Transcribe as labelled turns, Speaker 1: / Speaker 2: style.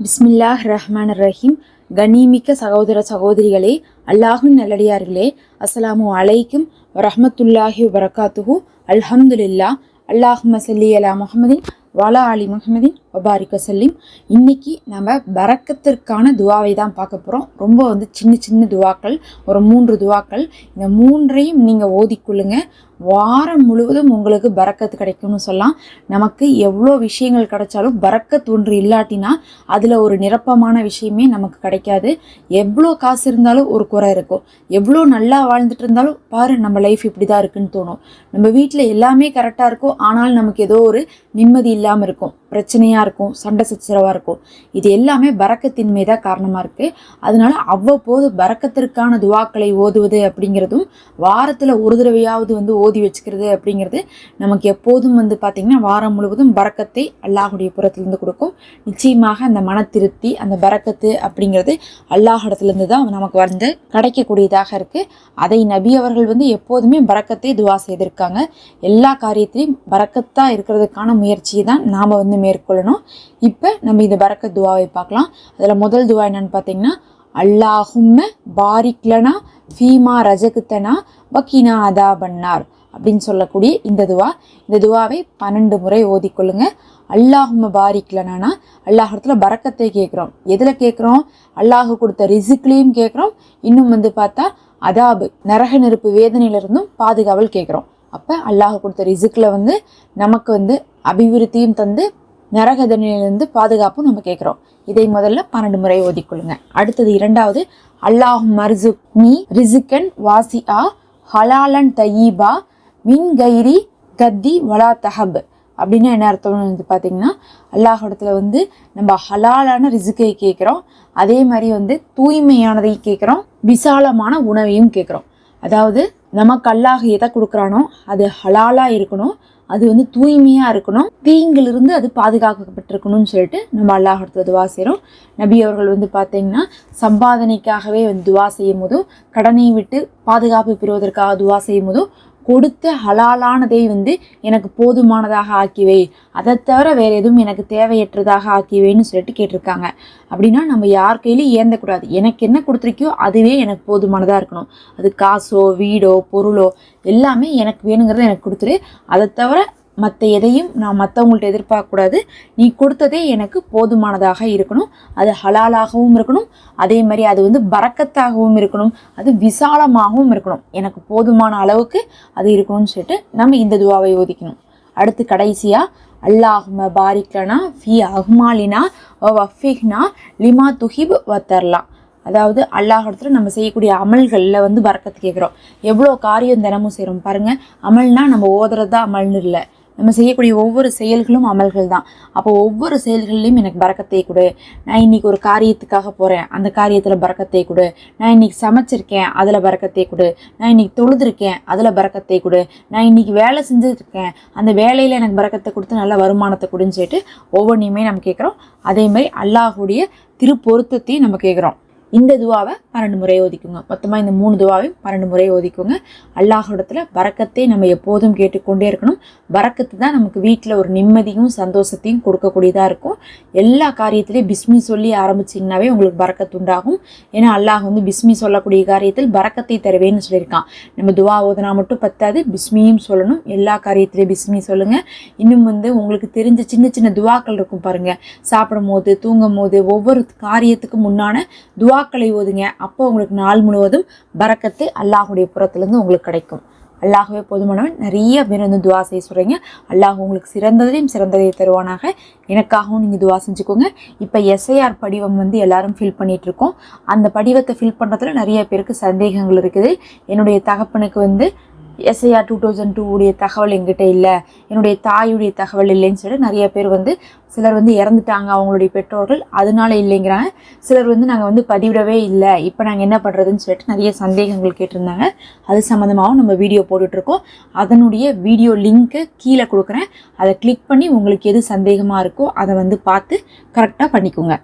Speaker 1: பிஸ்மில்லாஹ் ரஹ்மான் ரஹீம் கண்ணிமிக்க சகோதர சகோதரிகளே அல்லாஹின் நல்லடியார்களே அஸ்லாமு அலைக்கும் ரஹமத்துல்லாஹி வரகாத்துஹு அல்ஹம்துலில்லா அல்லாஹ் மசல்லி அலா முஹமதின் வலா அலி முஹமதின் வபாரிக்க வசல்லிம் இன்னைக்கு நம்ம பறக்கத்திற்கான துவாவை தான் பார்க்க போகிறோம் ரொம்ப வந்து சின்ன சின்ன துவாக்கள் ஒரு மூன்று துவாக்கள். இந்த மூன்றையும் நீங்கள் ஓதிக்கொள்ளுங்க வாரம் முழுவதும் உங்களுக்கு பறக்கத்து கிடைக்கும்னு சொல்லலாம். நமக்கு எவ்வளோ விஷயங்கள் கிடைச்சாலும் பறக்கத் ஒன்று இல்லாட்டினா அதில் ஒரு நிரப்பமான விஷயமே நமக்கு கிடைக்காது. எவ்வளோ காசு இருந்தாலும் ஒரு குறை இருக்கும். எவ்வளோ நல்லா வாழ்ந்துட்டு இருந்தாலும் பாரு நம்ம லைஃப் இப்படி தான் இருக்குன்னு தோணும். நம்ம வீட்டில் எல்லாமே கரெக்டாக இருக்கும். ஆனால் நமக்கு ஏதோ ஒரு நிம்மதி இல்லாமல் இருக்கும். பிரச்சனையாக இருக்கும் சண்டை சச்சரவாக இருக்கும். இது எல்லாமே பறக்கத்தின்மை தான் காரணமாக இருக்குது அதனால அவ்வப்போது பறக்கத்திற்கான துவாக்களை ஓதுவது அப்படிங்கிறதும் வாரத்தில் ஒரு தடவையாவது வந்து ஓதி வச்சுக்கிறது அப்படிங்கிறது நமக்கு எப்போதும் வந்து பார்த்திங்கன்னா வாரம் முழுவதும் பறக்கத்தை அல்லாஹுடைய புறத்திலிருந்து கொடுக்கும். நிச்சயமாக அந்த மன திருப்தி அந்த பரக்கத்து அப்படிங்கிறது அல்லாஹிடத்துலேருந்து தான் நமக்கு வந்து கிடைக்கக்கூடியதாக இருக்குது அதை நபி அவர்கள் வந்து எப்போதுமே பறக்கத்தை துவா செய்திருக்காங்க. எல்லா காரியத்திலையும் பறக்கத்தாக இருக்கிறதுக்கான முயற்சியை தான் நாம் வந்து மேற்கொள்ளணும். இப்போ நம்ம இந்த பறக்க துவாவை பார்க்கலாம். அதில் முதல் துவா என்னன்னு பார்த்தீங்கன்னா அல்லாஹும்ம பாரிக்லனா ஃபீமா ரஜகுத்தனா வக்கீனா அதா பன்னார் அப்படின்னு சொல்லக்கூடிய இந்த துவா. இந்த துவாவை பன்னெண்டு முறை ஓதிக்கொள்ளுங்க அல்லாஹும்ம பாரிக்லனானா அல்லாஹத்துல பரக்கத்தை கேட்குறோம். எதில் கேட்குறோம்? அல்லாஹ் கொடுத்த ரிசுக்லேயும் கேட்குறோம். இன்னும் வந்து பார்த்தா அதாபு நரக நெருப்பு வேதனையிலிருந்தும் பாதுகாவல் கேட்குறோம். அப்போ அல்லாஹ் கொடுத்த ரிசுக்கில் வந்து நமக்கு வந்து அபிவிருத்தியும் தந்து நரகதனிலிருந்து பாதுகாப்பும் நம்ம கேட்குறோம் இதை முதல்ல பன்னெண்டு முறை ஓதிக்கொள்ளுங்க. அடுத்தது இரண்டாவது அல்லாஹ் மர்சுக் நீ ரிசுக்கன் வாசியா ஹலாலன் தயீபா மின் கைரி கத்தி வலா தஹப். அப்படின்னு என்ன அர்த்தம்னு வந்து பார்த்தீங்கன்னா அல்லாஹிடத்துல வந்து நம்ம ஹலாலான ரிசுக்கை கேட்குறோம் அதே மாதிரி வந்து தூய்மையானதை கேட்குறோம் விசாலமான உணவையும் கேட்குறோம் அதாவது நமக்கு அல்லாஹ் எதை கொடுக்குறானோ அது ஹலாலாக இருக்கணும். அது வந்து தூய்மையாக இருக்கணும். தீங்கிலிருந்து அது பாதுகாக்கப்பட்டிருக்கணும்னு சொல்லிட்டு நம்ம அல்லாஹிடத்துல துவா செய்கிறோம் நபி அவர்கள் வந்து பார்த்தீங்கன்னா சம்பாதனைக்காகவே வந்து துவா செய்யும் போதும் கடனை விட்டு பாதுகாப்பு பெறுவதற்காக துவா செய்யும் போதும் கொடுத்த ஹலாலானதை வந்து எனக்கு போதுமானதாக ஆக்கிவை. அதை தவிர வேறு எதுவும் எனக்கு தேவையற்றதாக ஆக்கிவைன்னு சொல்லிட்டு கேட்டிருக்காங்க. அப்படின்னா நம்ம யார் கையிலையும் ஏந்தக்கூடாது. எனக்கு என்ன கொடுத்துருக்கியோ அதுவே எனக்கு போதுமானதாக இருக்கணும். அது காசோ வீடோ பொருளோ எல்லாமே எனக்கு வேணுங்கிறத எனக்கு கொடுத்துரு. அதை தவிர மற்ற எதையும் நான் மற்றவங்கள்ட்ட எதிர்பார்க்கக்கூடாது. நீ கொடுத்ததே எனக்கு போதுமானதாக இருக்கணும். அது ஹலாலாகவும் இருக்கணும். அதே மாதிரி அது வந்து பறக்கத்தாகவும் இருக்கணும். அது விசாலமாகவும் இருக்கணும். எனக்கு போதுமான அளவுக்கு அது இருக்கணும்னு சொல்லிட்டு நம்ம இந்த துவாவை ஒதுக்கணும் அடுத்து கடைசியாக அல்லாஹும பாரிக்லனா ஃபி அஹ்மாலினா வஃபிஹ்னா லிமா துஹிப் வத்தர்லாம் அதாவது அல்லாஹிடத்துல நம்ம செய்யக்கூடிய அமல்களில் வந்து பறக்கத்து கேட்குறோம். எவ்வளோ காரியம் தினமும் செய்கிறோம் பாருங்கள் அமல்னால் நம்ம ஓதுறது தான் அமல்னு இல்லை. நம்ம செய்யக்கூடிய ஒவ்வொரு செயல்களும் அமல்கள் தான் அப்போ ஒவ்வொரு செயல்கள்லையும் எனக்கு பறக்கத்தை கொடு. நான் இன்னைக்கு ஒரு காரியத்துக்காக போகிறேன் அந்த காரியத்தில் பறக்கத்தை கொடு. நான் இன்னைக்கு சமைச்சிருக்கேன். அதில் பறக்கத்தை கொடு. நான் இன்னைக்கு தொழுதுருக்கேன். அதில் பறக்கத்தை கொடு. நான் இன்னைக்கு வேலை செஞ்சுருக்கேன். அந்த வேலையில் எனக்கு பறக்கத்தை கொடுத்து நல்ல வருமானத்தை கொடுன்னு சொல்லிட்டு ஒவ்வொன்றையுமே நம்ம கேட்குறோம். அதே மாதிரி அல்லாஹுடைய திருப்பொருத்தத்தையும் நம்ம கேட்குறோம். இந்த துவாவை பன்னெண்டு முறை ஓதிக்குங்க. மொத்தமாக இந்த மூணு துவாவையும் பன்னெண்டு முறை ஓதிக்குங்க. அல்லாஹிடத்தில் பறக்கத்தை நம்ம எப்போதும் கேட்டுக்கொண்டே இருக்கணும். பறக்கத்து தான் நமக்கு வீட்டில் ஒரு நிம்மதியும் சந்தோஷத்தையும் கொடுக்கக்கூடியதாக இருக்கும். எல்லா காரியத்திலையும் பிஸ்மி சொல்லி ஆரம்பிச்சிங்கனாவே உங்களுக்கு பறக்கத்து உண்டாகும். ஏன்னா அல்லாஹ் வந்து பிஸ்மி சொல்லக்கூடிய காரியத்தில் பறக்கத்தை தருவேன்னு சொல்லியிருக்கான். நம்ம துவா ஓதுனா மட்டும் பத்தாது பிஸ்மியும் சொல்லணும். எல்லா காரியத்திலையும் பிஸ்மி சொல்லுங்கள் இன்னும் வந்து உங்களுக்கு தெரிஞ்ச சின்ன சின்ன துவாக்கள் இருக்கும் பாருங்கள் சாப்பிடும் போது தூங்கும் போது ஒவ்வொரு காரியத்துக்கு முன்னான துவா துவாக்களை ஓதுங்க. அப்போ உங்களுக்கு நாள் முழுவதும் பறக்கத்து அல்லாஹுடைய புறத்துலேருந்து உங்களுக்கு கிடைக்கும். அல்லாஹுவே போதுமானவன். நிறைய பேர் வந்து துவா செய்ய சொல்கிறீங்க அல்லாஹ் உங்களுக்கு சிறந்ததையும் சிறந்ததையும் தருவானாக. எனக்காகவும் நீங்கள் துவா செஞ்சுக்கோங்க. இப்போ எஸ்ஐஆர் படிவம் வந்து எல்லாரும் ஃபில் பண்ணிகிட்ருக்கோம் அந்த படிவத்தை ஃபில் பண்ணுறதுல நிறைய பேருக்கு சந்தேகங்கள் இருக்குது. என்னுடைய தகப்பனுக்கு வந்து எஸ்ஐஆர் டூ தௌசண்ட் டூ உடைய தகவல் எங்கிட்ட இல்லை. என்னுடைய தாயுடைய தகவல் இல்லைன்னு சொல்லிட்டு நிறைய பேர் வந்து சிலர் வந்து இறந்துட்டாங்க அவங்களுடைய பெற்றோர்கள். அதனால இல்லைங்கிறாங்க. சிலர் வந்து நாங்கள் வந்து பதிவிடவே இல்லை. இப்போ நாங்கள் என்ன பண்ணுறதுன்னு சொல்லிட்டு நிறைய சந்தேகங்கள் கேட்டிருந்தாங்க. அது சம்மந்தமாகவும் நம்ம வீடியோ போட்டுட்ருக்கோம். அதனுடைய வீடியோ லிங்க்கை கீழே கொடுக்குறேன். அதை கிளிக் பண்ணி உங்களுக்கு எது சந்தேகமாக இருக்கோ அதை வந்து பார்த்து கரெக்டாக பண்ணிக்கோங்க.